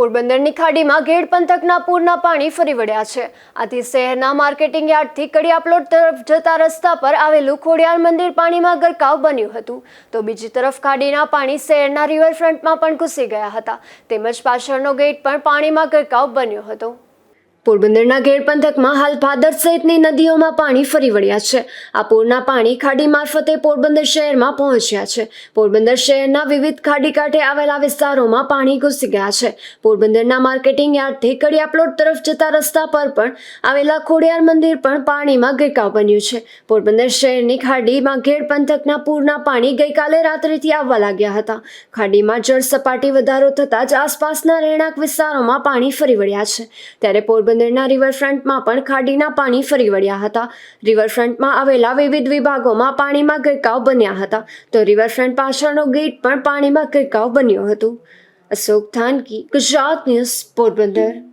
પોરબંદરની ખાડીમાં ઘેડ પંથકના પૂરના પાણી ફરી વળ્યા છે. આથી શહેરના માર્કેટિંગ યાર્ડથી કડિયા પ્લોટ તરફ જતા રસ્તા પર આવેલું ખોડિયાર મંદિર પાણીમાં ગરકાવ બન્યું હતું. તો બીજી તરફ ખાડીના પાણી શહેરના રિવરફ્રન્ટમાં પણ ઘૂસી ગયા હતા. તેમજ પાછળનો ગેટ પણ પાણીમાં ગરકાવ બન્યો હતો. પોરબંદરના ઘેડ પંથકમાં હાલ ભાદર સહિતની નદીઓમાં પાણી ફરી વળ્યા છે. આ પૂરના પાણી ખાડી મારફતે પોરબંદર શહેરમાં પહોંચ્યા છે. પોરબંદર શહેરના વિવિધ ખાડી કાંઠે આવેલા વિસ્તારોમાં પાણી ઘૂસી ગયા છે. પોરબંદરના માર્કેટિંગ યાર્ડથી કડિયા પ્લોટ તરફ જતા રસ્તા પર પણ આવેલા ખોડિયાર મંદિર પણ પાણીમાં ગરકાવ બન્યું છે. પોરબંદર શહેરની ખાડીમાં ઘેડ પંથકના પૂરના પાણી ગઈકાલે રાત્રિથી આવવા લાગ્યા હતા. ખાડીમાં જળ સપાટી વધારો થતાં જ આસપાસના રહેણાંક વિસ્તારોમાં પાણી ફરી વળ્યા છે. ત્યારે પોરબંદરના રિવરફ્રન્ટમાં પણ ખાડીના પાણી ફરી વળ્યા હતા. રિવરફ્રન્ટમાં આવેલા વિવિધ વિભાગોમાં પાણીમાં ગરકાવ બન્યા હતા. તો રિવરફ્રન્ટ પાછળનો ગેટ પણ પાણીમાં ગરકાવ બન્યો હતો. અશોક થાનકી, ગુજરાત ન્યૂઝ પોરબંદર.